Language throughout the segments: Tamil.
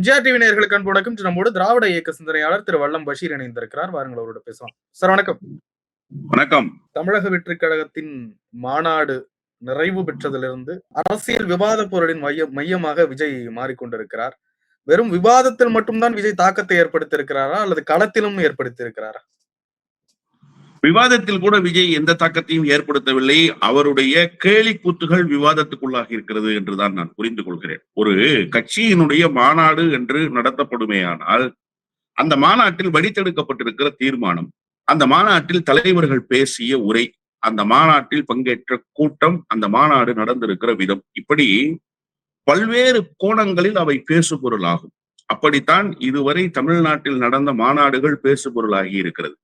எம்ஜிஆர் டிவி நேயர்களுக்கு அன்பு வணக்கம். நம்மோடு திராவிட இயக்க சிந்தனையாளர் திரு வல்லம் பஷீர் இணைந்திருக்கிறார். வாருங்கள் அவரோட பேசலாம். சார் வணக்கம். வணக்கம். தமிழக வெற்றி கழகத்தின் மாநாடு நிறைவு பெற்றதிலிருந்து அரசியல் விவாத பொருளின் மைய மையமாக விஜய் மாறிக்கொண்டிருக்கிறார். வெறும் விவாதத்தில் மட்டும்தான் விஜய் தாக்கத்தை ஏற்படுத்தியிருக்கிறாரா? அல்லது களத்திலும் ஏற்படுத்தியிருக்கிறாரா? விவாதத்தில் கூட விஜய் எந்த தாக்கத்தையும் ஏற்படுத்தவில்லை. அவருடைய கேலி கூத்துகள் விவாதத்துக்குள்ளாக இருக்கிறது என்றுதான் நான் புரிந்து கொள்கிறேன். ஒரு கட்சியினுடைய மாநாடு என்று நடத்தப்படுமேயானால் அந்த மாநாட்டில் வடித்தெடுக்கப்பட்டிருக்கிற தீர்மானம் அந்த மாநாட்டில் தலைவர்கள் பேசிய உரை அந்த மாநாட்டில் பங்கேற்ற கூட்டம் அந்த மாநாடு நடந்திருக்கிற விதம் இப்படி பல்வேறு கோணங்களில் அவை பேசுபொருளாகும். அப்படித்தான் இதுவரை தமிழ்நாட்டில் நடந்த மாநாடுகள் பேசுபொருளாகி இருக்கிறது.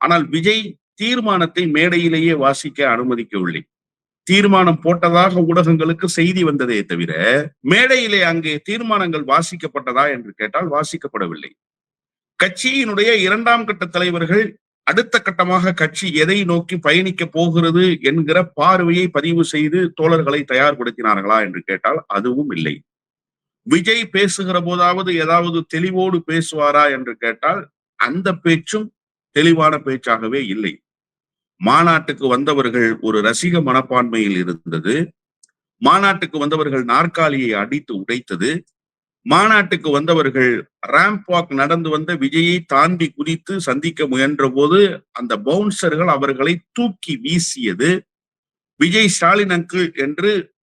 ஆனால் விஜய் தீர்மானத்தை மேடையிலேயே வாசிக்க அனுமதிக்கவில்லை. தீர்மானம் போட்டதாக ஊடகங்களுக்கு செய்தி வந்ததே தவிர மேடையிலே அங்கே தீர்மானங்கள் வாசிக்கப்பட்டதா என்று கேட்டால் வாசிக்கப்படவில்லை. கட்சியினுடைய இரண்டாம் கட்ட தலைவர்கள் அடுத்த கட்டமாக கட்சி எதை நோக்கி பயணிக்க போகிறது என்கிற பார்வையை பதிவு செய்து தோழர்களை தயார்படுத்தினார்களா என்று கேட்டால் அதுவும் இல்லை. விஜய் பேசுகிற போதாவது ஏதாவது தெளிவோடு பேசுவாரா என்று கேட்டால் அந்த பேச்சும் தெளிவான பேச்சாகவே இல்லை. மாநாட்டுக்கு வந்தவர்கள் ஒரு ரசிக மனப்பான்மையில் இருந்தது. மாநாட்டுக்கு வந்தவர்கள் நாற்காலியை அடித்து உடைத்தது. மாநாட்டுக்கு வந்தவர்கள் ரேம்ப் வாக் நடந்து வந்த விஜயை தாண்டி குதித்து சந்திக்க முயன்ற போது அந்த பவுன்சர்கள் அவர்களை தூக்கி வீசியது. விஜய் ஸ்டாலின் அங்கிள் என்று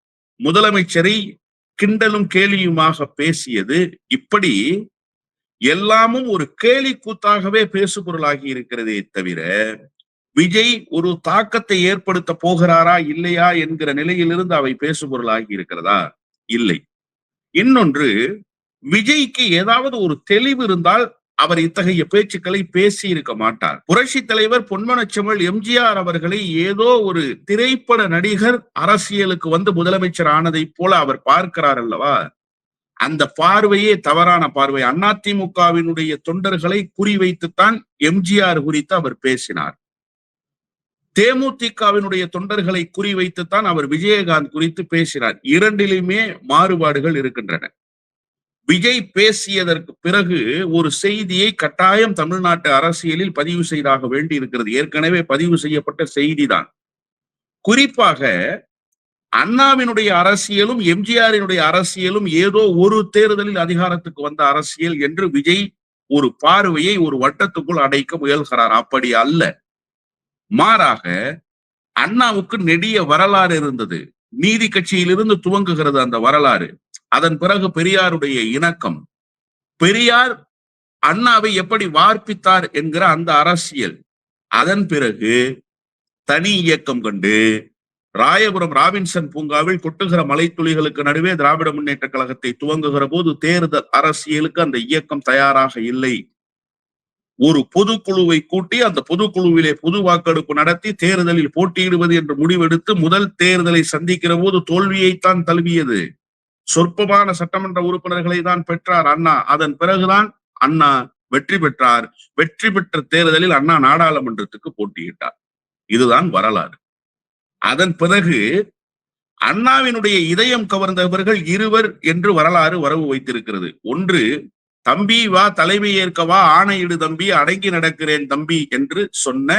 முதலமைச்சரை கிண்டலும் கேலியுமாக பேசியது. இப்படி எல்லாமும் ஒரு கேலி கூத்தாகவே பேசுபொருளாகி இருக்கிறதே தவிர விஜய் ஒரு தாக்கத்தை ஏற்படுத்த போகிறாரா இல்லையா என்கிற நிலையிலிருந்து அவை பேசுபொருளாகி இருக்கிறதா? இல்லை. இன்னொன்று விஜய்க்கு ஏதாவது ஒரு தெளிவு இருந்தால் அவர் இத்தகைய பேச்சுக்களை பேசி இருக்க மாட்டார். புரட்சி தலைவர் பொன்மனச்செம்மல் எம்ஜிஆர் அவர்களை ஏதோ ஒரு திரைப்பட நடிகர் அரசியலுக்கு வந்து முதலமைச்சர் ஆனதை போல அவர் பார்க்கிறார் அல்லவா? அந்த பார்வையே தவறான பார்வை. அதிமுகவினுடைய தொண்டர்களை குறிவைத்துத்தான் எம்ஜிஆர் குறித்து அவர் பேசினார். தேமுதிகவினுடைய தொண்டர்களை குறிவைத்துத்தான் அவர் விஜயகாந்த் குறித்து பேசினார். இரண்டிலுமே மாறுபாடுகள் இருக்கின்றன. விஜய் பேசியதற்கு பிறகு ஒரு செய்தியை கட்டாயம் தமிழ்நாட்டு அரசியலில் பதிவு செய்தாக வேண்டி இருக்கிறது ஏற்கனவே பதிவு செய்யப்பட்ட செய்திதான். குறிப்பாக அண்ணாவினுடைய அரசியலும் எம்ஜிஆரினுடைய அரசியலும் ஏதோ ஒரு தேர்தலில் அதிகாரத்துக்கு வந்த அரசியல் என்று விஜய் ஒரு பார்வையை ஒரு வட்டத்துக்குள் அடைக்க முயல்கிறார். அப்படி அல்ல. மாறாக அண்ணாவுக்கு நெடிய வரலாறு இருந்தது. நீதி கட்சியிலிருந்து துவங்குகிறது அந்த வரலாறு. அதன் பிறகு பெரியாருடைய இணக்கம். பெரியார் அண்ணாவை எப்படி வார்ப்பித்தார் என்கிற அந்த அரசியல். அதன் பிறகு தனி இயக்கம் கண்டு ராயபுரம் ராபின்சன் பூங்காவில் கொட்டுகிற மலைத்துளிகளுக்கு நடுவே திராவிட முன்னேற்ற கழகத்தை துவங்குகிற போது தேர்தல் அரசியலுக்கு அந்த இயக்கம் தயாராக இல்லை. ஒரு பொதுக்குழுவை கூட்டி அந்த பொதுக்குழுவிலே பொது வாக்கெடுப்பு நடத்தி தேர்தலில் போட்டியிடுவது என்று முடிவெடுத்து முதல் தேர்தலை சந்திக்கிற போது தோல்வியைத்தான் தழுவியது. சொற்பமான சட்டமன்ற உறுப்பினர்களை தான் பெற்றார் அண்ணா. அதன் பிறகுதான் அண்ணா வெற்றி பெற்றார். வெற்றி பெற்ற தேர்தலில் அண்ணா நாடாளுமன்றத்துக்கு போட்டியிட்டார். இதுதான் வரலாறு. அதன் பிறகு அண்ணாவினுடைய இதயம் கவர்ந்தவர்கள் இருவர் என்று வரலாறு வரவு வைத்திருக்கிறது. ஒன்று தம்பி வா தலைமை ஏற்கவா ஆணையிடு தம்பி அடங்கி நடக்கிறேன் தம்பி என்று சொன்ன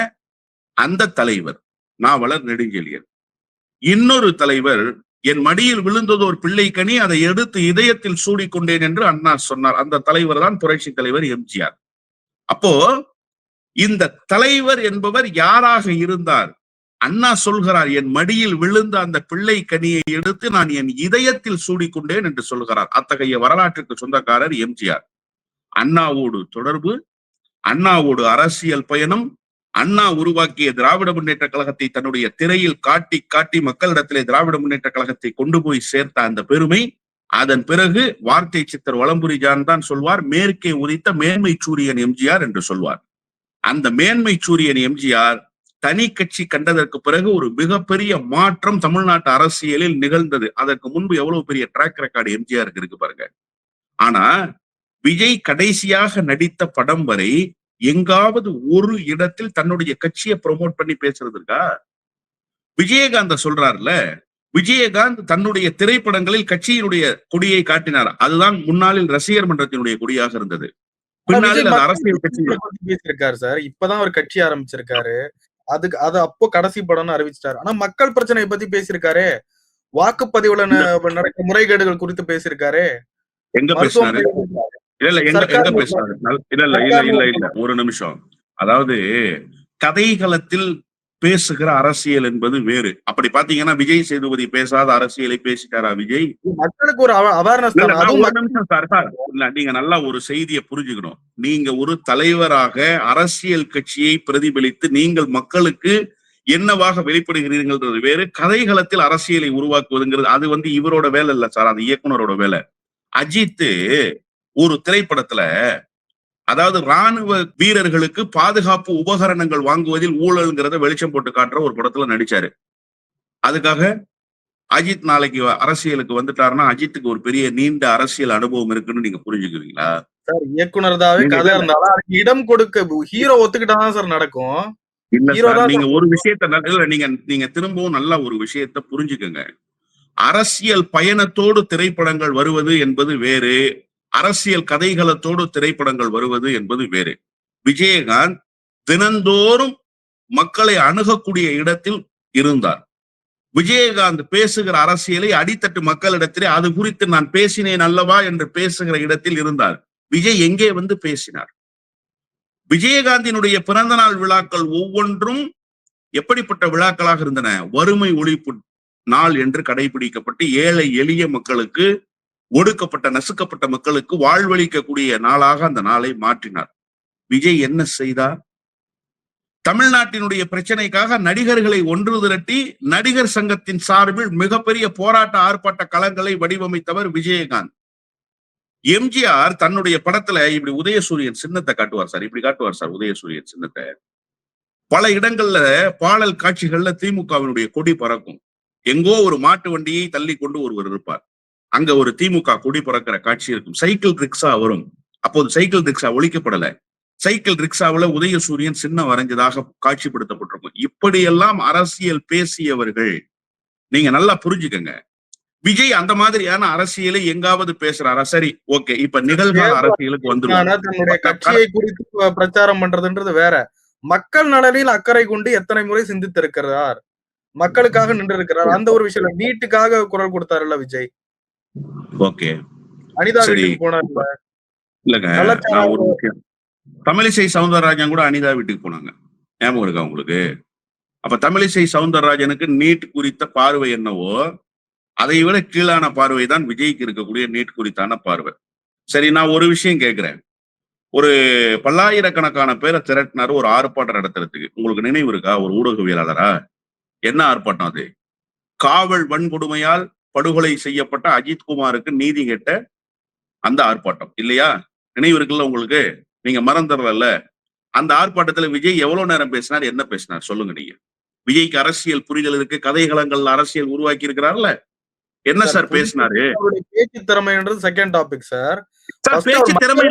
அந்த தலைவர் நாவலர் நெடுஞ்செழியன். இன்னொரு தலைவர் என் மடியில் விழுந்தது ஒரு பிள்ளை கனி அதை எடுத்து இதயத்தில் சூடிக்கொண்டேன் என்று அண்ணா சொன்னார். அந்த தலைவர் தான் புரட்சி தலைவர் எம்ஜிஆர். அப்போ இந்த தலைவர் என்பவர் யாராக இருந்தார்? அண்ணா சொல்கிறார் என் மடியில் விழுந்த அந்த பிள்ளை கனியை எடுத்து நான் என் இதயத்தில் சூடிக்கொண்டேன் என்று சொல்கிறார். அத்தகைய வரலாற்றுக்கு சொந்தக்காரர் எம்ஜிஆர். அண்ணாவோடு தொடர்பு அண்ணாவோடு அரசியல் பயணம் அண்ணா உருவாக்கிய திராவிட முன்னேற்ற கழகத்தை தன்னுடைய திரையில் காட்டி காட்டி மக்களிடத்திலே திராவிட முன்னேற்ற கழகத்தை கொண்டு போய் சேர்த்த அந்த பெருமை அதன் பிறகு வார்த்தை சித்தர் வளம்புரி ஜான் தான் சொல்வார் மேற்கே உதித்த மேன்மை சூரியன் எம்ஜிஆர் என்று சொல்வார். அந்த மேன்மை சூரியன் எம்ஜிஆர் தனி கட்சி கண்டதற்கு பிறகு ஒரு மிகப்பெரிய மாற்றம் தமிழ்நாட்டு அரசியலில் நிகழ்ந்தது. அதற்கு முன்பு எவ்வளவு பெரிய ட்ராக் ரெக்கார்டு எம்ஜிஆருக்கு இருக்கு பாருங்க. ஆனா விஜய் கடைசியாக நடித்த படம் வரை எங்காவது ஒரு இடத்தில் தன்னுடைய கட்சியை ப்ரொமோட் பண்ணி பேசுறது இருக்கா? விஜயகாந்த சொல்றாருல விஜயகாந்த் தன்னுடைய திரைப்படங்களில் கட்சியினுடைய கொடியை காட்டினார்? அதுதான் முன்னாளில் ரசிகர் மன்றத்தினுடைய கொடியாக இருந்தது. பின்னாளில் அரசியல் பத்தி பேசியிருக்காரு சார். இப்பதான் அவர் கட்சி ஆரம்பிச்சிருக்காரு. அதுக்கு அது அப்போ கடைசி படம்னு அறிவிச்சிட்டாரு. ஆனா மக்கள் பிரச்சனையை பத்தி பேசியிருக்காரு. வாக்குப்பதிவுல நடக்கிற முறைகேடுகள் குறித்து பேசியிருக்காரு. எங்க பேசினாரு? இல்ல இல்ல எங்க எங்க பேசினாரு? இல்ல இல்ல இல்ல இல்ல இல்ல. ஒரு நிமிஷம். அதாவது கதைகளத்தில் பேசுகிற அரசியல் என்பது வேறு. அப்படி பாத்தீங்கன்னா விஜய் சேதுபதி பேசாத அரசியலை பேசிட்டாரா விஜய்? மக்களுக்கு ஒரு அவேர்னஸ் நிமிஷம் சார் சார் இல்ல நீங்க நல்லா ஒரு செய்தியை புரிஞ்சுக்கணும். நீங்க ஒரு தலைவராக அரசியல் கட்சியை பிரதிபலித்து நீங்கள் மக்களுக்கு என்னவாக வெளிப்படுகிறீர்கள் வேறு. கதைகளத்தில் அரசியலை உருவாக்குவதுங்கிறது அது வந்து இவரோட வேலை இல்ல சார் அது இயக்குனரோட வேலை. அஜித் ஒரு திரைப்படத்துல அதாவது ராணுவ வீரர்களுக்கு பாதுகாப்பு உபகரணங்கள் வாங்குவதில் ஊழல்ங்கிறத வெளிச்சம் போட்டு காட்டுற ஒரு படத்துல நடிச்சாரு. அதுக்காக அஜித் நாளைக்கு அரசியலுக்கு வந்துட்டாருன்னா அஜித்துக்கு ஒரு பெரிய நீண்ட அரசியல் அனுபவம் இருக்குன்னு நீங்க புரிஞ்சுக்குவீங்களா? சார் இயக்குனர்தாவே நீங்க கதை. இருந்தாலும் அதுக்கு இடம் கொடுக்க ஹீரோ ஒத்துக்கிட்டாதான் சார் நடக்கும். இல்ல நீங்க ஒரு விஷயத்த இல்ல நீங்க நீங்க திரும்பவும் நல்லா ஒரு விஷயத்த புரிஞ்சுக்கங்க. அரசியல் பயணத்தோடு திரைப்படங்கள் வருவது என்பது வேறு. அரசியல் கதைகளத்தோடு திரைப்படங்கள் வருவது என்பது வேறு. விஜயகாந்த் தினந்தோறும் மக்களை அணுகக்கூடிய இடத்தில் இருந்தார். விஜயகாந்த் பேசுகிற அரசியலை அடித்தட்டு மக்களிடத்திலே அது குறித்து நான் பேசினேன் அல்லவா? என்று பேசுகிற இடத்தில் இருந்தார். விஜய் எங்கே வந்து பேசினார்? விஜயகாந்தினுடைய பிறந்த நாள் விழாக்கள் ஒவ்வொன்றும் எப்படிப்பட்ட விழாக்களாக இருந்தன? வறுமை ஒழிப்பு நாள் என்று கடைபிடிக்கப்பட்டு ஏழை எளிய மக்களுக்கு ஒடுக்கப்பட்ட நசுக்கப்பட்ட மக்களுக்கு வாழ்வளிக்கக்கூடிய நாளாக அந்த நாளை மாற்றினார். விஜய் என்ன செய்தார்? தமிழ்நாட்டினுடைய பிரச்சனைக்காக நடிகர்களை ஒன்று திரட்டி நடிகர் சங்கத்தின் சார்பில் மிகப்பெரிய போராட்ட ஆர்ப்பாட்ட களங்களை வடிவமைத்தவர் விஜயகாந்த். எம்ஜிஆர் தன்னுடைய படத்துல இப்படி உதயசூரியன் சின்னத்தை காட்டுவார் சார். இப்படி காட்டுவார் சார் உதயசூரியன் சின்னத்தை. பல இடங்கள்ல பாடல் காட்சிகள்ல திமுகவினுடைய கொடி பறக்கும். எங்கோ ஒரு மாட்டு வண்டியை தள்ளி கொண்டு ஒருவர் இருப்பார். அங்க ஒரு திமுக கொடி பறக்கிற காட்சி இருக்கும். சைக்கிள் ரிக்ஷா வரும். அப்போது சைக்கிள் ரிக்ஷா ஒழிக்கப்படல. சைக்கிள் ரிக்ஷாவுல உதயசூரியன் சின்ன வரைஞ்சதாக காட்சிப்படுத்தப்பட்டிருக்கும். இப்படியெல்லாம் அரசியல் பேசியவர்கள் நீங்க நல்லா புரிஞ்சுக்கங்க. விஜய் அந்த மாதிரியான அரசியலை எங்காவது பேசுறாரா? சரி ஓகே. இப்ப நிகழ்கால அரசியலுக்கு தன்னுடைய கட்சியை குறித்து பிரச்சாரம் பண்றதுன்றது வேற. மக்கள் நலனில் அக்கறை கொண்டு எத்தனை முறை சிந்தித்திருக்கிறார்? மக்களுக்காக நின்று இருக்கிறார் அந்த ஒரு விஷயம் வீட்டுக்காக குரல் கொடுத்தாருல்ல விஜய். ஓகே. அனிதா சரி. வீட்டுக்கு போனார்ல இல்லங்க கலாச்சாரம் நான் ஒரு விஷயம் தமிழிசை சவுந்தரராஜன் கூட அனிதா வீட்டுக்கு போனாங்க. ஞாபகம் இருக்கா உங்களுக்கு? அப்ப தமிழிசை சவுந்தரராஜனுக்கு நீட் குறித்த பார்வை என்னவோ அதை விட கீழான பார்வை தான் விஜய்க்கு இருக்கக்கூடிய நீட் குறித்தான பார்வை. சரி நான் ஒரு விஷயம் கேட்கிறேன் ஒரு பல்லாயிரக்கணக்கான பேரை திரட்டினாரு ஒரு ஆர்ப்பாட்டம் நடத்துறதுக்கு. உங்களுக்கு நினைவு இருக்கா? ஒரு ஊடகவியலாளரா? என்ன ஆர்ப்பாட்டம் அது? காவல் வன்கொடுமையால் படுகொலை செய்யப்பட்ட அஜித்குமாருக்கு நீதி கேட்ட அந்த ஆர்ப்பாட்டம் இல்லையா? நினைவு இருக்குல்ல உங்களுக்கு? நீங்க மறந்துடல அந்த ஆர்ப்பாட்டத்துல விஜய் எவ்வளவு நேரம் பேசினார் என்ன பேசினார்? சொல்லுங்க நீங்க. விஜய்க்கு அரசியல் புரிதல் இருக்கு கதைகளங்கள்ல அரசியல் உருவாக்கி இருக்கிறார்ல என்ன சார், பேசினாரு? பேச்சு திறமைன்றது செகண்ட் டாபிக் சார் பேச்சு திறமை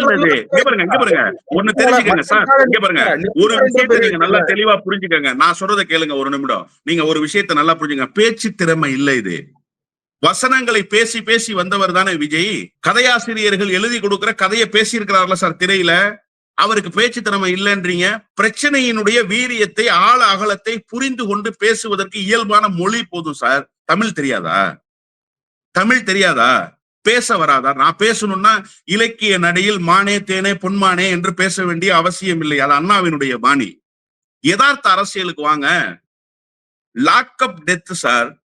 பாருங்க ஒண்ணு தெரிஞ்சுக்கங்க சார் இங்க பாருங்க. ஒரு விஷயத்தை நீங்க நல்லா தெளிவா புரிஞ்சுக்கங்க. நான் சொல்றதை கேளுங்க ஒரு நிமிடம். நீங்க ஒரு விஷயத்தை நல்லா புரிஞ்சுங்க பேச்சு திறமை இல்ல இது. வசனங்களை பேசி பேசி வந்தவர் தானே விஜய். கதையாசிரியர்கள் எழுதி கொடுக்கிற கதையை பேசியிருக்கிறார்கள சார் திரையில. அவருக்கு பேச்சு திறமை இல்லைன்றீங்க. பிரச்சனையினுடைய வீரியத்தை ஆழ அகலத்தை புரிந்து கொண்டு பேசுவதற்கு இயல்பான மொழி போதும் சார். தமிழ் தெரியாதா? தமிழ் தெரியாதா? பேச வராதா? நான் பேசணும்னா இலக்கிய நடையில் மானே தேனே பொன்மானே என்று பேச வேண்டிய அவசியம் இல்லை. அது அண்ணாவினுடைய பாணி. யதார்த்த அரசியலுக்கு வாங்க. Lockup death sir.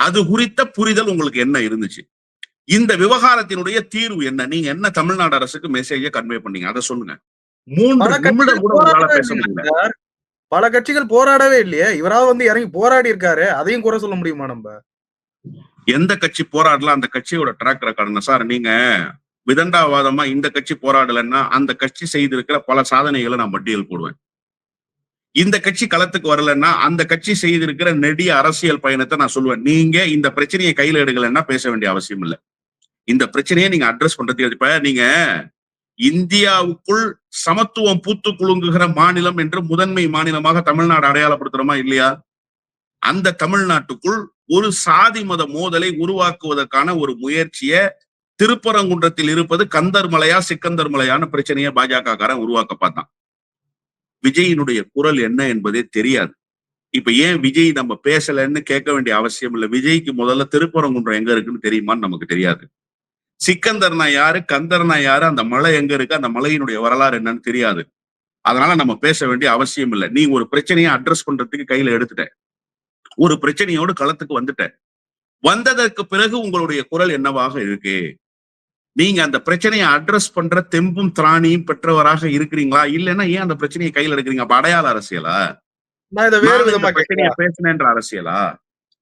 அது குறித்த புரிதல் உங்களுக்கு என்ன இருந்துச்சு? இந்த விவகாரத்தினுடைய தீர்வு என்ன? நீங்க என்ன தமிழ்நாடு அரசுக்கு மெசேஜ கன்வே பண்ணீங்க? அதை சொல்லுங்க. மூன்று பல கட்சிகள் போராடவே கட்சிகள் இல்லையே. இவராவது வந்து இறங்கி போராடி இருக்காரு. அதையும் குறை சொல்ல முடியுமா நம்ம? எந்த கட்சி போராடலாம் அந்த கட்சியோட ட்ராக் ரெக்கார்டுங்க சார் நீங்க விதண்டாவாதமா இந்த கட்சி போராடலைன்னா அந்த கட்சி செய்திருக்கிற பல சாதனைகளை நான் பட்டியல் போடுவேன். இந்த கட்சி களத்துக்கு வரலன்னா அந்த கட்சி செய்திருக்கிற நெடிய அரசியல் பயணத்தை நான் சொல்லுவேன். நீங்க இந்த பிரச்சனையை கையில எடுக்கலன்னா பேச வேண்டிய அவசியம் இல்லை. இந்த பிரச்சனையை நீங்க அட்ரஸ் பண்றதுக்கு இப்ப நீங்க இந்தியாவுக்குள் சமத்துவம் பூத்து குலுங்குகிற மாநிலம் என்று முதன்மை மாநிலமாக தமிழ்நாடு அடையாளப்படுத்துறோமா இல்லையா? அந்த தமிழ்நாட்டுக்குள் ஒரு சாதி மத மோதலை உருவாக்குவதற்கான ஒரு முயற்சிய திருப்பரங்குன்றத்தில் இருப்பது கந்தர் மலையா சிக்கந்தர் மலையான பிரச்சனையை பாஜக காரன் உருவாக்க பார்த்தான். விஜயினுடைய குரல் என்ன என்பதே தெரியாது. இப்ப ஏன் விஜய் நம்ம பேசலன்னு கேட்க வேண்டிய அவசியம் இல்லை. விஜய்க்கு முதல்ல திருப்பரங்குன்றம் எங்க இருக்குன்னு தெரியுமான்னு நமக்கு தெரியாது. சிக்கந்தர்னா யாரு? கந்தர்னா யாரு? அந்த மலை எங்க இருக்கு? அந்த மலையினுடைய வரலாறு என்னன்னு தெரியாது. அதனால நம்ம பேச வேண்டிய அவசியம் இல்லை. நீ ஒரு பிரச்சனையை அட்ரஸ் பண்றதுக்கு கையில எடுத்துட்ட. ஒரு பிரச்சனையோடு களத்துக்கு வந்துட்ட. வந்ததற்கு பிறகு உங்களுடைய குரல் என்னவாக இருக்கு? நீங்க அந்த பிரச்சனையை அட்ரஸ் பண்ற தெம்பும் திராணியும் பெற்றவராக இருக்கிறீங்களா? இல்லைன்னா ஏன் அந்த பிரச்சனையை கையில் எடுக்கிறீங்க? அப்ப அடையாள அரசியலா? வேறு விதமா பேசினேன்ற அரசியலா?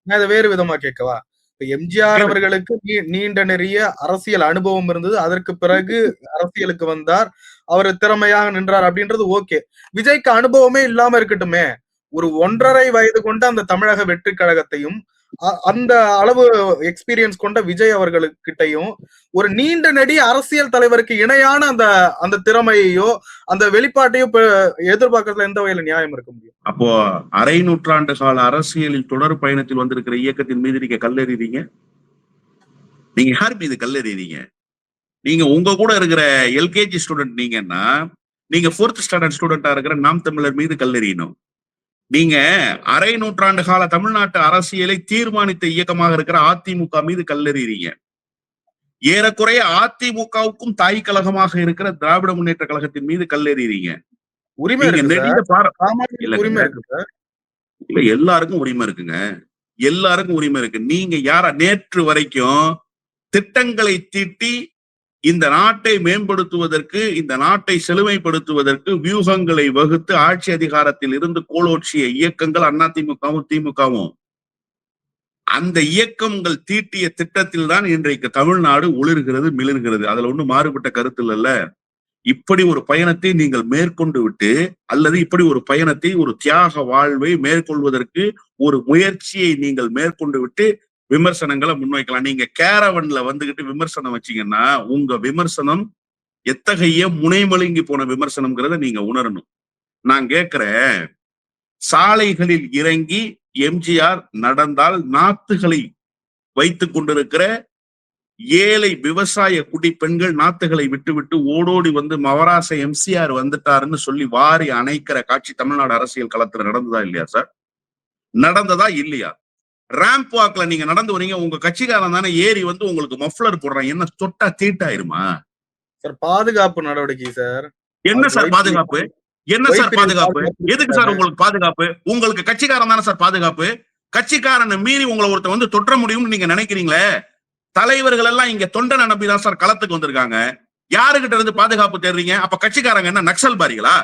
நான் இதை வேறு விதமா கேட்கவா? இப்ப எம்ஜிஆர் கேளு. அவர்களுக்கு நீ- நீண்ட நிறைய அரசியல் அனுபவம் இருந்தது. அதற்கு பிறகு அரசியலுக்கு வந்தார். அவர் திறமையாக நின்றார் அப்படின்றது ஓகே. விஜய்க்கு அனுபவமே இல்லாம இருக்கட்டுமே. ஒரு ஒன்றரை வயது கொண்ட அந்த தமிழக வெற்றி கழகத்தையும் அந்த அளவு எக்ஸ்பீரியன்ஸ் கொண்ட விஜய் அவர்களுக்கிட்டையும் ஒரு நீண்ட நடி அரசியல் தலைவருக்கு இணையான அந்த அந்த திறமையோ அந்த வெளிப்பாட்டையோ எதிர்பார்க்கறதுல எந்த வகையில நியாயம் இருக்க முடியும்? அப்போ அரை நூற்றாண்டு கால அரசியலில் தொடர் பயணத்தில் வந்திருக்கிற இயக்கத்தின் மீது நீங்க கல்லெறிறீங்க நீங்க யார் மீது கல்லெறிறீங்க நீங்க உங்க கூட இருக்கிற எல்கேஜி ஸ்டூடெண்ட் நீங்கன்னா நீங்க ஃபோர்த் ஸ்டாண்டர்ட் ஸ்டூடெண்டா இருக்கிற நாம் தமிழர் மீது கல்லெறியணும். நீங்க அரை நூற்றாண்டு கால தமிழ்நாட்டு அரசியலை தீர்மானித்த இயக்கமாக இருக்கிற அதிமுக மீது கல்லெறிறீங்க ஏறக்குறைய அதிமுகவுக்கும் தாய் கழகமாக இருக்கிற திராவிட முன்னேற்ற கழகத்தின் மீது சார். இல்ல எல்லாருக்கும் உரிமை இருக்குங்க. எல்லாருக்கும் உரிமை இருக்கு. நீங்க யாரா நேற்று வரைக்கும் திட்டங்களை தீட்டி இந்த நாட்டை மேம்படுத்துவதற்கு இந்த நாட்டை செழுமைப்படுத்துவதற்கு வியூகங்களை வகுத்து ஆட்சி அதிகாரத்தில் இருந்து கோலோற்றிய இயக்கங்கள் அதிமுகவும் திமுகவும் அந்த இயக்கங்கள் தீட்டிய திட்டத்தில் தான் இன்றைக்கு தமிழ்நாடு ஒளிர்கிறது மிளிர்கிறது. அதுல ஒண்ணும் மாறுபட்ட கருத்து இல்லைல்ல இப்படி ஒரு பயணத்தை நீங்கள் மேற்கொண்டு விட்டு அல்லது இப்படி ஒரு பயணத்தை ஒரு தியாக வாழ்வை மேற்கொள்வதற்கு ஒரு முயற்சியை நீங்கள் மேற்கொண்டு விட்டு விமர்சனங்களை முன்வைக்கலாம். நீங்க கேரவன்ல வந்துகிட்டு விமர்சனம் வச்சீங்கன்னா உங்க விமர்சனம் எத்தகைய முனைமழுங்கி போன விமர்சனம்ங்கிறத நீங்க உணரணும். நான் கேட்கிறேன் சாலைகளில் இறங்கி எம்ஜிஆர் நடந்தால் நாத்துகளை வைத்துக் கொண்டிருக்கிற ஏழை விவசாய குடி பெண்கள் நாத்துகளை விட்டு விட்டு ஓடோடி வந்து மவராச எம்சிஆர் வந்துட்டாருன்னு சொல்லி வாரி அணைக்கிற காட்சி தமிழ்நாடு அரசியல் களத்துல நடந்ததா இல்லையா சார்? நடந்ததா இல்லையா? ரேம்ப் வாக்ல நீங்க நடந்து வரீங்க உங்க கட்சிக்காரன் தானே ஏறி வந்து உங்களுக்கு மஃப்ளர் போடுறான். என்ன தொட்டா தீட்டாயிருமா சார் பாதுகாப்பு நடவடிக்கை சார். என்ன சார் பாதுகாப்பு? என்ன சார் பாதுகாப்பு? எதுக்கு சார் உங்களுக்கு பாதுகாப்பு? உங்களுக்கு கட்சிக்காரன் தானே சார் பாதுகாப்பு? கட்சிக்காரனை மீறி உங்களை ஒருத்தர் வந்து தொற்ற முடியும்னு நீங்க நினைக்கிறீங்களே? தலைவர்கள் எல்லாம் இங்க தொண்டனை நம்பிதான் சார் களத்துக்கு வந்திருக்காங்க. யாருகிட்ட இருந்து பாதுகாப்பு தேடுறீங்க? அப்ப கட்சிக்காரங்க என்ன நக்சல் பாரிகளா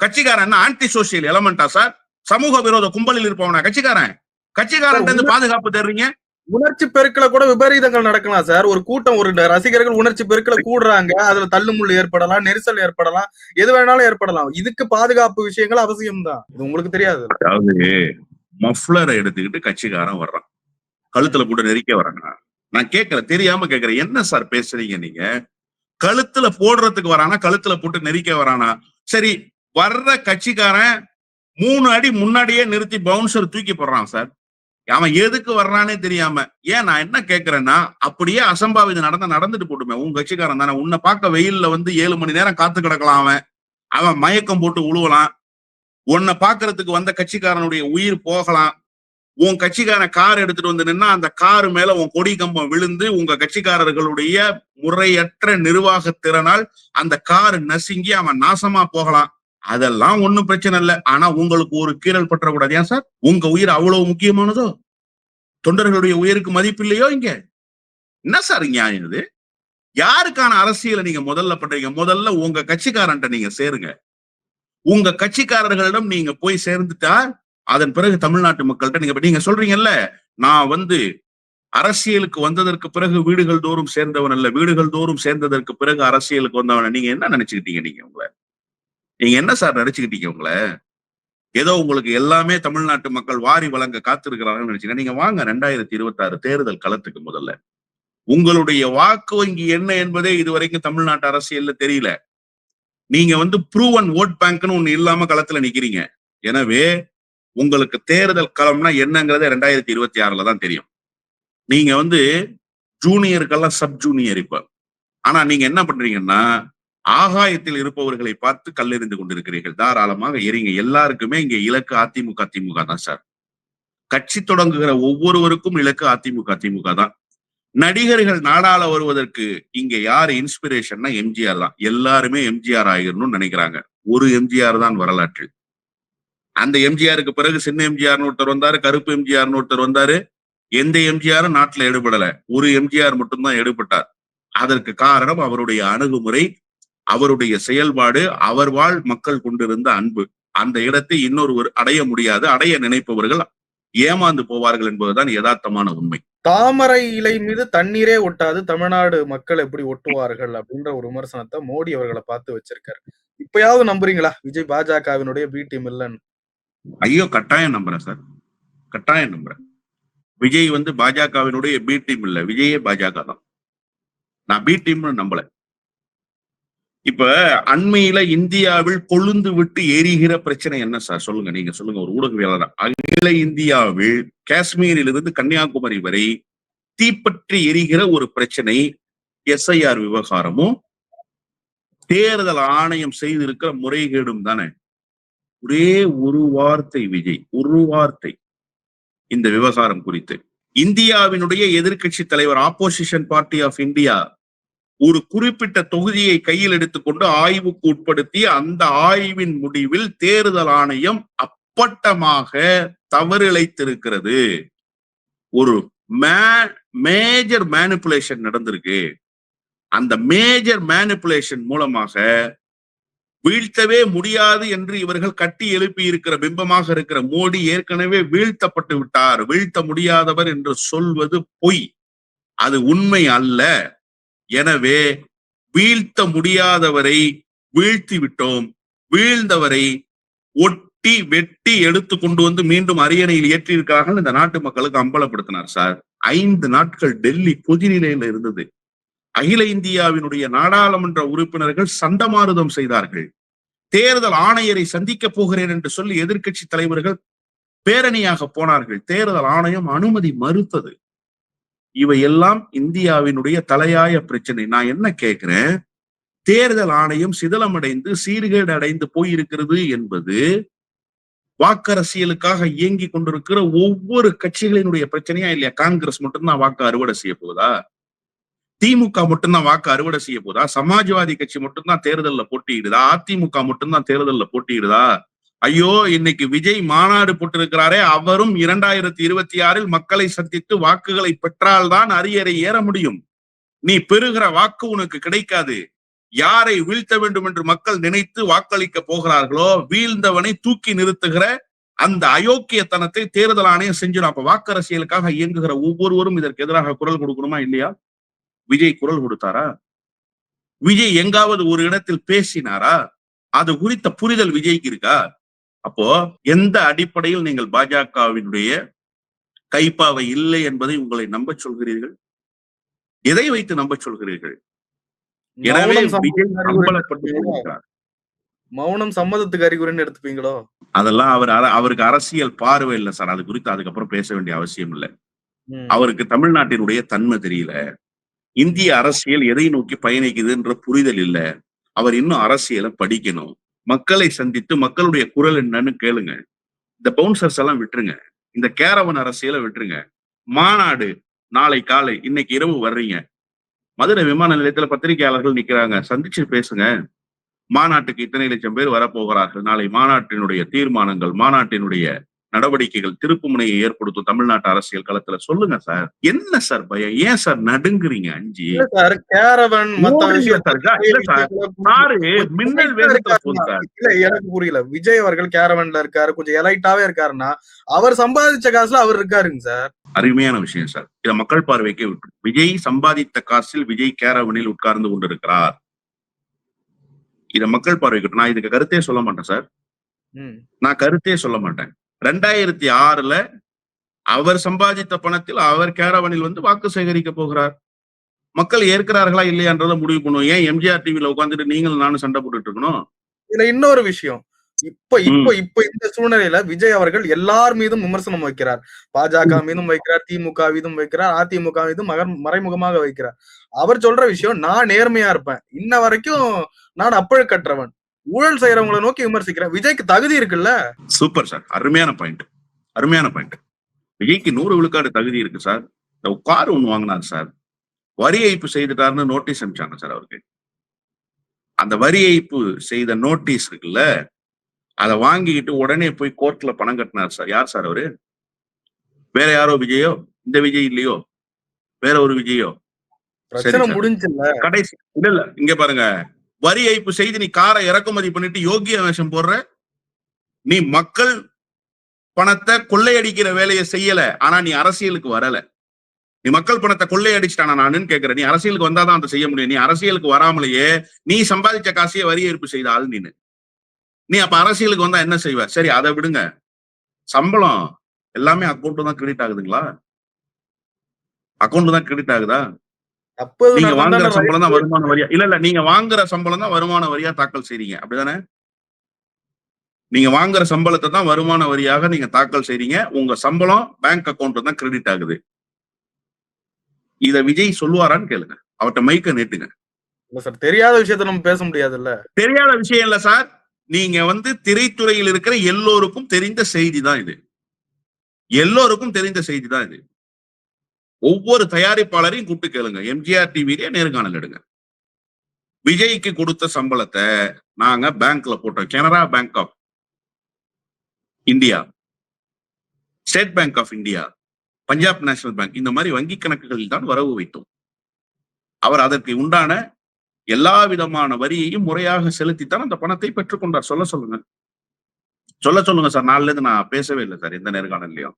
கட்சிக்காரன் என்ன ஆன்டி சோசியல் எலமெண்டா சார்? சமூக விரோத கும்பலில் இருப்பவனா கட்சிக்காரன்? கட்சிக்காரன் பாதுகாப்பு தேடுறீங்க? உணர்ச்சி பெருக்கல கூட விபரீதங்கள் நடக்கலாம் சார். ஒரு கூட்டம் ஒரு ரசிகர்கள் உணர்ச்சி பெருக்கல கூடுறாங்க. அதுல தள்ளுமுள்ளு ஏற்படலாம் நெரிசல் ஏற்படலாம். எது வேணாலும் ஏற்படலாம். இதுக்கு பாதுகாப்பு விஷயங்கள் அவசியம் தான் இது உங்களுக்கு தெரியாது. அதாவது மஃப்ளரை எடுத்துக்கிட்டு கட்சிக்காரன் வர்றான். கழுத்துல போட்டு நெரிக்க வர்றாங்க. நான் கேட்கல தெரியாம கேட்கறேன் என்ன சார் பேசுறீங்க நீங்க? கழுத்துல போடுறதுக்கு வரானா கழுத்துல போட்டு நெரிக்க வரானா? சரி வர்ற கட்சிக்காரன் மூணு அடி முன்னாடியே நிறுத்தி பவுன்சர் தூக்கி போடுறான் சார். அவன் எதுக்கு வர்றானே தெரியாம ஏன் நான் என்ன கேட்கறேன்னா அப்படியே அசம்பாவிதம் நடந்த நடந்துட்டு போட்டுமே உன் கட்சிக்காரன் தானே. உன்னை பார்க்க வெயில்ல வந்து ஏழு மணி நேரம் காத்து கிடக்கலாம் அவன். அவன் மயக்கம் போட்டு உழுவலாம். உன்னை பாக்குறதுக்கு வந்த கட்சிக்காரனுடைய உயிர் போகலாம். உன் கட்சிக்காரன் கார் எடுத்துட்டு வந்து நின்னா அந்த காரு மேல உன் கொடி கம்பம் விழுந்து உங்க கட்சிக்காரர்களுடைய முறையற்ற நிர்வாக திறனால் அந்த கார் நசுங்கி அவன் நாசமா போகலாம். அதெல்லாம் ஒண்ணும் பிரச்சனை இல்லை. ஆனா உங்களுக்கு ஒரு கீறல் பற்றக்கூடாது. ஏன் சார்? உங்க உயிர் அவ்வளவு முக்கியமானதோ? தொண்டர்களுடைய உயிருக்கு மதிப்பு இல்லையோ இங்க? என்ன சார் நியாயம் இது? யாருக்கான அரசியலை நீங்க முதல்ல பண்றீங்க? முதல்ல உங்க கட்சிக்காரன்ட்ட நீங்க சேருங்க. உங்க கட்சிக்காரர்களிடம் நீங்க போய் சேர்ந்துட்டா அதன் பிறகு தமிழ்நாட்டு மக்கள்கிட்ட நீங்க நீங்க சொல்றீங்கல்ல நான் வந்து அரசியலுக்கு வந்ததற்கு பிறகு வீடுகள் தோறும் சேர்ந்தவன் அல்ல. வீடுகள் தோறும் சேர்ந்ததற்கு பிறகு அரசியலுக்கு வந்தவன் நீங்க என்ன நினைச்சுக்கிட்டீங்க நீங்க உங்களை? நீங்க என்ன சார் நினைச்சுக்கிட்டீங்க உங்களை? ஏதோ உங்களுக்கு எல்லாமே தமிழ்நாட்டு மக்கள் வாரி வழங்க காத்திருக்கிறாங்கன்னு நினைச்சீங்க நீங்க வாங்க ரெண்டாயிரத்தி இருபத்தி ஆறு தேர்தல் களத்துக்கு முதல்ல. உங்களுடைய வாக்கு வங்கி என்ன என்பதே இதுவரைக்கும் தமிழ்நாட்டு அரசியல்ல தெரியல. நீங்க வந்து ப்ரூவன் ஓட் பேங்க்னு ஒண்ணு இல்லாம களத்துல நிக்கிறீங்க. எனவே உங்களுக்கு தேர்தல் களம்னா என்னங்கிறது ரெண்டாயிரத்தி இருபத்தி ஆறுல தான் தெரியும். நீங்க வந்து ஜூனியருக்கெல்லாம் சப் ஜூனியர் இப்ப. ஆனா நீங்க என்ன பண்றீங்கன்னா ஆகாயத்தில் இருப்பவர்களை பார்த்து கல்லெறிந்து கொண்டிருக்கிறீர்கள். தாராளமாக எரிங்க. எல்லாருக்குமே இங்க இலக்கு அதிமுக திமுக தான் சார். கட்சி தொடங்குகிற ஒவ்வொருவருக்கும் இலக்கு அதிமுக திமுக தான். நடிகர்கள் நாடாள வருவதற்கு இங்க யாரு இன்ஸ்பிரேஷன்னா எம்ஜிஆர் தான். எல்லாருமே எம்ஜிஆர் ஆகிடணும்னு நினைக்கிறாங்க. ஒரு எம்ஜிஆர் தான் வரலாற்றில் அந்த எம்ஜிஆருக்கு பிறகு சின்ன எம்ஜிஆர்னு ஒருத்தர் வந்தாரு கருப்பு எம்ஜிஆர்னு ஒருத்தர் வந்தாரு. எந்த எம்ஜிஆரும் நாட்டுல எடுபடல. ஒரு எம்ஜிஆர் மட்டும்தான் எடுபட்டார். அதற்கு காரணம் அவருடைய அணுகுமுறை அவருடைய செயல்பாடு அவர் வாழ் மக்கள் கொண்டிருந்த அன்பு. அந்த இடத்தை இன்னொருவர் அடைய முடியாது அடைய நினைப்பவர்கள் ஏமாந்து போவார்கள் என்பதுதான் யதார்த்தமான உண்மை. தாமரை இலை மீது தண்ணீரே ஒட்டாது தமிழ்நாடு மக்கள் எப்படி ஒட்டுவார்கள் அப்படின்ற ஒரு விமர்சனத்தை மோடி அவர்களை பார்த்து வச்சிருக்காரு. இப்பயாவது நம்புறீங்களா? விஜய் பாஜகவினுடைய பி டீம் இல்லைன்னு ஐயோ கட்டாயம் நம்புறேன் சார். கட்டாயம் நம்புறேன். விஜய் வந்து பாஜகவினுடைய பி டீம் இல்ல விஜயே பாஜக தான். நான் பி டீம்னு நம்பல. இப்ப அண்மையில இந்தியாவில் கொழுந்து விட்டு எரிகிற பிரச்சனை என்ன சார்? சொல்லுங்க நீங்க சொல்லுங்க ஒரு ஊடகவியலாளர். அகில இந்தியாவில் காஷ்மீரிலிருந்து கன்னியாகுமரி வரை தீப்பற்றி எரிகிற ஒரு பிரச்சனை எஸ்ஐஆர் விவகாரமும் தேர்தல் ஆணையம் செய்திருக்கிற முறைகேடும் தானே? ஒரே ஒரு வார்த்தை விஜய் ஒரு வார்த்தை இந்த விவகாரம் குறித்து. இந்தியாவினுடைய எதிர்க்கட்சி தலைவர் ஆப்போசிஷன் பார்ட்டி ஆஃப் இந்தியா ஒரு குறிப்பிட்ட தொகுதியை கையில் எடுத்துக்கொண்டு ஆய்வுக்கு உட்படுத்தி அந்த ஆய்வின் முடிவில் தேர்தல் ஆணையம் அப்பட்டமாக தவறிழைத்திருக்கிறது. ஒரு மேஜர் மேனிப்புலேஷன் நடந்திருக்கு. அந்த மேஜர் மேனிப்புலேஷன் மூலமாக வீழ்த்தவே முடியாது என்று இவர்கள் கட்டி எழுப்பி இருக்கிற பிம்பமாக இருக்கிற மோடி ஏற்கனவே வீழ்த்தப்பட்டு விட்டார். வீழ்த்த முடியாதவர் என்று சொல்வது பொய். அது உண்மை அல்ல. எனவே வீழ்த்த முடியாதவரை வீழ்த்தி விட்டோம் வீழ்ந்தவரை ஒட்டி வெட்டி எடுத்து கொண்டு வந்து மீண்டும் அரியணையில் ஏற்றியிருக்கிறார்கள். இந்த நாட்டு மக்களுக்கு அம்பலப்படுத்தினார் சார். ஐந்து நாட்கள் டெல்லி பொதுநிலையில இருந்தது. அகில இந்தியாவினுடைய நாடாளுமன்ற உறுப்பினர்கள் சண்டமாருதம் செய்தார்கள். தேர்தல் ஆணையரை சந்திக்க போகிறேன் என்று சொல்லி எதிர்க்கட்சி தலைவர்கள் பேரணியாக போனார்கள். தேர்தல் ஆணையம் அனுமதி மறுத்தது. இவையெல்லாம் இந்தியாவினுடைய தலையாய பிரச்சனை. நான் என்ன கேட்கிறேன்? தேர்தல் ஆணையம் சிதலமடைந்து சீர்கேடு அடைந்து போயிருக்கிறது என்பது வாக்கரசியலுக்காக இயங்கி கொண்டிருக்கிற ஒவ்வொரு கட்சிகளினுடைய பிரச்சனையா இல்லையா? காங்கிரஸ் மட்டும்தான் வாக்கு அறுவடை செய்ய போதா திமுக மட்டும்தான் வாக்கு அறுவடை செய்ய போதா சமாஜ்வாதி கட்சி மட்டும்தான் தேர்தலில் போட்டியிடுதா? அதிமுக மட்டும்தான் தேர்தலில் போட்டியிடுதா? ஐயோ இன்னைக்கு விஜய் மாநாடு போட்டிருக்கிறாரே அவரும் இரண்டாயிரத்தி இருபத்தி ஆறில் மக்களை சந்தித்து வாக்குகளை பெற்றால்தான் அரியறை ஏற முடியும். நீ பெறுகிற வாக்கு உனக்கு கிடைக்காது. யாரை வீழ்த்த வேண்டும் என்று மக்கள் நினைத்து வாக்களிக்க போகிறார்களோ வீழ்ந்தவனை தூக்கி நிறுத்துகிற அந்த அயோக்கியத்தனத்தை தேர்தல் ஆணையம் செஞ்சிடும். அப்ப வாக்கரசியலுக்காக இயங்குகிற ஒவ்வொருவரும் இதற்கு எதிராக குரல் கொடுக்கணுமா இல்லையா? விஜய் குரல் கொடுத்தாரா? விஜய் எங்காவது ஒரு இடத்தில் பேசினாரா? அது குறித்த புரிதல் விஜய்க்கு இருக்கா? அப்போ எந்த அடிப்படையில் நீங்கள் பாஜகவினுடைய கைப்பாவை இல்லை என்பதை உங்களை நம்ப சொல்கிறீர்கள்? எதை வைத்து நம்ப சொல்கிறீர்கள்? எனவே மௌனம் விஜய் சம்மதத்துக்கு அறிகுறின்னு அம்பலப்பட்டு எடுத்துப்பீங்களோ? கொண்டிருக்கிறார் மௌனம் சம்மதத்துக்கு அறிகுறின்னு எடுத்துப்பீங்களோ? அதெல்லாம் அவர் அவருக்கு அரசியல் பார்வை இல்லை சார். அது குறித்து அதுக்கப்புறம் பேச வேண்டிய அவசியம் இல்லை. அவருக்கு தமிழ்நாட்டினுடைய தன்மை தெரியல. இந்திய அரசியல் எதை நோக்கி பயணிக்குதுன்ற புரிதல் இல்ல. அவர் இன்னும் அரசியலை படிக்கணும். மக்களை சந்தித்து மக்களுடைய குரல் என்னன்னு கேளுங்க. இந்த பவுன்சர்ஸ் எல்லாம் விட்டுருங்க. இந்த கேரவன் அரசியலை விட்டுருங்க. மாநாடு நாளை காலை இன்னைக்கு இரவு வர்றீங்க. மதுரை விமான நிலையத்துல பத்திரிகையாளர்கள் நிக்கிறாங்க. சந்திச்சு பேசுங்க. மாநாட்டுக்கு இத்தனை லட்சம் பேர் வரப்போகிறார்கள். நாளை மாநாட்டினுடைய தீர்மானங்கள் மாநாட்டினுடைய நடவடிக்கைகள் திருப்புமுனையை ஏற்படுத்தும் தமிழ்நாட்டு அரசியல் களத்துல சொல்லுங்க சார். என்ன சார் பயம்? ஏன் சார் நடுங்குறீங்க அஞ்சு? சார் கேரவன் மின்னல் இல்ல எனக்கு புரியல. விஜய் அவர்கள் கேரவன்ல இருக்காரு கொஞ்சம் எலைட்டாவே இருக்காருன்னா அவர் சம்பாதிச்ச காசுல அவர் இருக்காருங்க சார். அருமையான விஷயம் சார். இத மக்கள் பார்வைக்கே விஜய் சம்பாதித்த காசில் விஜய் கேரவனில் உட்கார்ந்து கொண்டிருக்கிறார். இத மக்கள் பார்வைக்கு நான் இதுக்கு கருத்தே சொல்ல மாட்டேன் சார். நான் கருத்தே சொல்ல மாட்டேன். ரெண்டாயிரத்தி ஆறுல அவர் சம்பாதித்த பணத்தில் அவர் கேரவனில் வந்து வாக்கு சேகரிக்க போகிறார். மக்கள் ஏற்கிறார்களா இல்லையான்றதை முடிவு பண்ணுவோம். ஏன் எம்ஜிஆர் டிவில உட்காந்துட்டு நீங்களும் நானும் சண்டை போட்டுட்டு இருக்கணும்? இதுல இன்னொரு விஷயம். இப்ப இப்ப இப்ப இந்த சூழ்நிலையில விஜய் அவர்கள் எல்லார் மீதும் விமர்சனம் வைக்கிறார். பாஜக மீதும் வைக்கிறார் திமுக மீதும் வைக்கிறார் அதிமுக மீதும் மகர் மறைமுகமாக வைக்கிறார். அவர் சொல்ற விஷயம் நான் நேர்மையா இருப்பேன். இன்ன வரைக்கும் நான் அப்பழுக்கற்றவன். ஊழல் செய்யறவங்களை நோக்கி விமர்சிக்கிறேன். விஜய்க்கு தகுதி இருக்குல்ல? சூப்பர் சார் அருமையான பாயிண்ட் அருமையான பாயிண்ட் விஜய்க்கு நூறு விழுக்காடு தகுதி இருக்கு சார் இந்த கார் ஒண்ணு வாங்கினார் சார் வரி ஏய்ப்பு செய்துட்டாருன்னு நோட்டீஸ் அனுப்பிச்சாங்க சார் அவருக்கு. அந்த வரி ஏய்ப்பு செய்த நோட்டீஸ் இருக்குல்ல அதை வாங்கிக்கிட்டு உடனே போய் கோர்ட்ல பணம் கட்டினார் சார் யார் சார் அவரு? வேற யாரோ விஜயோ? இந்த விஜய் இல்லையோ? வேற ஒரு விஜயோ? கடைசி இல்ல இல்ல. இங்க பாருங்க. வரி ஏய்ப்பு செய்து நீ காரை இறக்குமதி பண்ணிட்டு யோகிய வேஷம் போடுற? நீ மக்கள் பணத்தை கொள்ளையடிக்கிற வேலையை செய்யல ஆனா நீ அரசியலுக்கு வரல. நீ மக்கள் பணத்தை கொள்ளையடிச்சிட்டானா நானுன்னு கேக்குற நீ அரசியலுக்கு வந்தாதான் அதை செய்ய முடியும். நீ அரசியலுக்கு வராமலேயே நீ சம்பாதிச்ச காசையே வரி ஏற்பு செய்த ஆள் நீனு நீ அப்ப அரசியலுக்கு வந்தா என்ன செய்வ? சரி அதை விடுங்க. சம்பளம் எல்லாமே அக்கௌண்ட் தான் கிரெடிட் ஆகுதுங்களா? அக்கௌண்ட் தான் கிரெடிட் ஆகுதா? நீங்க வாங்குற சம்பளம் தான் வருமான வரியா? இல்ல இல்ல நீங்க வாங்குற சம்பளம் தான் வருமான வரியா தாக்கல் செய்றீங்க. அப்படிதானே? நீங்க வாங்குற சம்பளத்தை தான் வருமான வரியாக நீங்க தாக்கல் செய்றீங்க. உங்க சம்பளம் பேங்க் அக்கௌண்ட் தான் கிரெடிட் ஆகுது. இத விஜய் சொல்லுவாரான்னு கேளுங்க. அவர்ட்ட மைக்க நீட்டுங்க. இல்ல சார் தெரியாத விஷயத்த நம்ம பேச முடியாதுல்ல. தெரியாத விஷயம் இல்ல சார் நீங்க வந்து திரைத்துறையில் இருக்கிற எல்லோருக்கும் தெரிந்த செய்தி தான் இது. எல்லோருக்கும் தெரிந்த செய்தி தான் இது. ஒவ்வொரு தயாரிப்பாளரையும் கூப்பிட்டு கேளுங்க. எம்ஜிஆர் டிவிலேயே நேர்காணல் எடுங்க. விஜய்க்கு கொடுத்த சம்பளத்தை நாங்க பேங்க்ல போட்டோம். Canara bank of India state bank of India Punjab national bank இந்த மாதிரி வங்கி கணக்குகளில் தான் வரவு வைத்தோம். அவர் அதற்கு உண்டான எல்லா விதமான வரியையும் முறையாக செலுத்தித்தான் அந்த பணத்தை பெற்றுக்கொண்டார். சொல்ல சொல்லுங்க. சொல்ல சொல்லுங்க சார். நாலுல இருந்து நான் பேசவே இல்லை சார் எந்த நேர்காணல்லையும்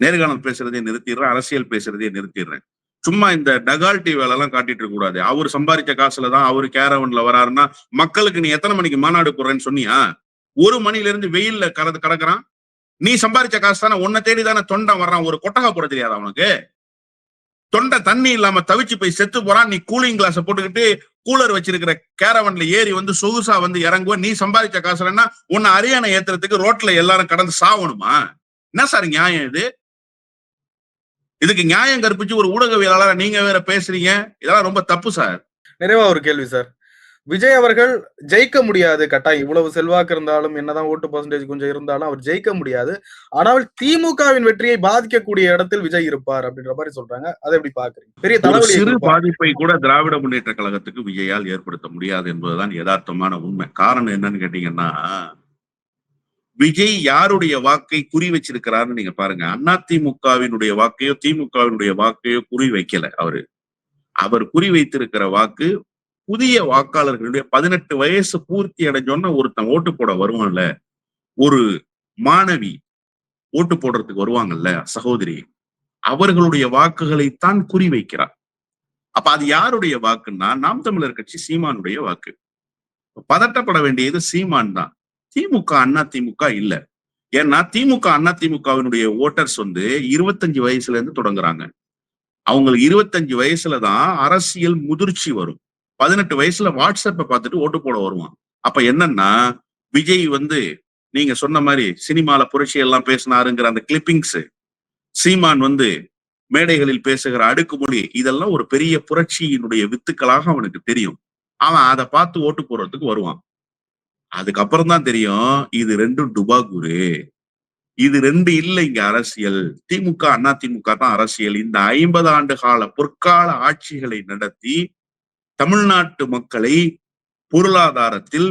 நேர்காணல் பேசுறதே நிறுத்திடுறேன் அரசியல் பேசுறதே நிறுத்திடுறேன். சும்மா இந்த டகால்டி வேலை எல்லாம் காட்டிட்டு இருக்க கூடாது. அவர் சம்பாதிச்ச காசுல தான் அவர் கேரவன்ல வராருன்னா மக்களுக்கு நீ எத்தனை மணிக்கு மாநாடு போடுறேன்னு சொன்னியா? ஒரு மணில இருந்து வெயில்ல கலந்து கடக்குறான். நீ சம்பாதிச்ச காசு தானே உன்னை தேடி தானே தொண்டை வர்றான். ஒரு கொட்டகை போட தெரியாது அவனுக்கு தொண்டை தண்ணி இல்லாம தவிச்சு போய் செத்து போறான். நீ கூலிங் கிளாஸ போட்டுக்கிட்டு கூலர் வச்சிருக்கிற கேரவன்ல ஏறி வந்து சொகுசா வந்து இறங்குவ. நீ சம்பாதிச்ச காசுலன்னா உன்னை அரியானை ஏத்துறதுக்கு ரோட்ல எல்லாரும் கடந்து சாவணுமா? என்ன சார் நியாயம் இது? இதுக்கு நியாயம் கற்பிச்சு ஒரு ஊடகவியலாளர் நீங்க வேற பேசுறீங்க? இதெல்லாம் ரொம்ப தப்பு சார். நிறைவா ஒரு கேள்வி சார். விஜய் அவர்கள் ஜெயிக்க முடியாது. கட்டாயம் இவ்வளவு செல்வாக்கு இருந்தாலும் என்னதான் ஓட்டு பர்சன்டேஜ் கொஞ்சம் இருந்தாலும் அவர் ஜெயிக்க முடியாது. ஆனால் திமுகவின் வெற்றியை பாதிக்கக்கூடிய இடத்தில் விஜய் இருப்பார் அப்படின்ற மாதிரி சொல்றாங்க. அதை எப்படி பாக்குறீங்க பெரிய தலைவலி சிறு. பாதிப்பை கூட திராவிட முன்னேற்ற கழகத்துக்கு விஜயால் ஏற்படுத்த முடியாது என்பதுதான் யதார்த்தமான உண்மை. காரணம் என்னன்னு கேட்டீங்கன்னா விஜய் யாருடைய வாக்கை குறி வச்சிருக்கிறாருன்னு நீங்க பாருங்க. அண்ணா திமுகவினுடைய வாக்கையோ திமுகவினுடைய வாக்கையோ குறி வைக்கல அவரு. அவர் குறி வைத்திருக்கிற வாக்கு புதிய வாக்காளர்களுடைய பதினெட்டு வயசு பூர்த்தி அடைஞ்சோன்னா ஒருத்தன் ஓட்டு போட வருவான்ல. ஒரு மாணவி ஓட்டு போடுறதுக்கு வருவாங்கல்ல சகோதரி. அவர்களுடைய வாக்குகளைத்தான் குறிவைக்கிறார் அப்ப அது யாருடைய வாக்குன்னா நாம் தமிழர் கட்சி சீமானுடைய வாக்கு. பதட்டப்பட வேண்டியது சீமான் தான். திமுக அண்ணா திமுக இல்ல. ஏன்னா திமுக அண்ணா திமுகவினுடைய ஓட்டர்ஸ் வந்து இருபத்தஞ்சு வயசுல இருந்து தொடங்குறாங்க. அவங்களுக்கு இருபத்தஞ்சு வயசுல தான் அரசியல் முதிர்ச்சி வரும். பதினெட்டு வயசுல வாட்ஸ்அப்பை பார்த்துட்டு ஓட்டு போட வருவான். அப்ப என்னன்னா விஜய் வந்து நீங்க சொன்ன மாதிரி சினிமால புரட்சி எல்லாம் பேசினாருங்கிற அந்த கிளிப்பிங்ஸ் சீமான் வந்து மேடைகளில் பேசுகிற அடுக்குமொழி இதெல்லாம் ஒரு பெரிய புரட்சியினுடைய வித்துக்களாக அவனுக்கு தெரியும். அவன் அதை பார்த்து ஓட்டு போடுறதுக்கு வருவான். அதுக்கப்புறம் தான் தெரியும் இது ரெண்டும் டுபாகுரு இது ரெண்டு இல்லை இங்க அரசியல். திமுக அண்ணா திமுக தான் அரசியல். இந்த ஐம்பது ஆண்டு கால பொற்கால ஆட்சிகளை நடத்தி தமிழ்நாட்டு மக்களை பொருளாதாரத்தில்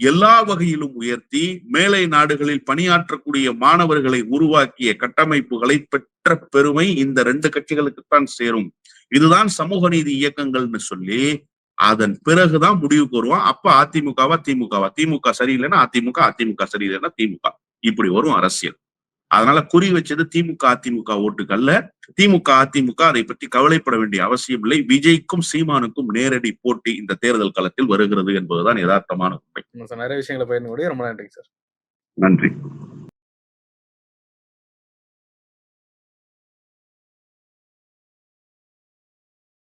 எல்லா வகையிலும் உயர்த்தி மேலை நாடுகளில் பணியாற்றக்கூடிய மாணவர்களை உருவாக்கிய கட்டமைப்புகளை பெற்ற பெருமை இந்த ரெண்டு கட்சிகளுக்குத்தான் சேரும். இதுதான் சமூக நீதி இயக்கங்கள்னு சொல்லி அதன் பிறகுதான் முடிவுக்கு வருவான். அப்ப அதிமுகவா திமுகவா? திமுக சரியில்லைன்னா அதிமுக அதிமுக சரியில்லைன்னா திமுக. இப்படி வரும் அரசியல். அதனால குறி வச்சது திமுக அதிமுக ஓட்டுகள்ல திமுக அதிமுக அதை பற்றி கவலைப்பட வேண்டிய அவசியம் இல்லை. விஜய்க்கும் சீமானுக்கும் நேரடி போட்டி இந்த தேர்தல் களத்தில் வருகிறது என்பதுதான் யதார்த்தமான உண்மை. நிறைய விஷயங்களை பயிர்ந்து ரொம்ப நன்றி சார். நன்றி.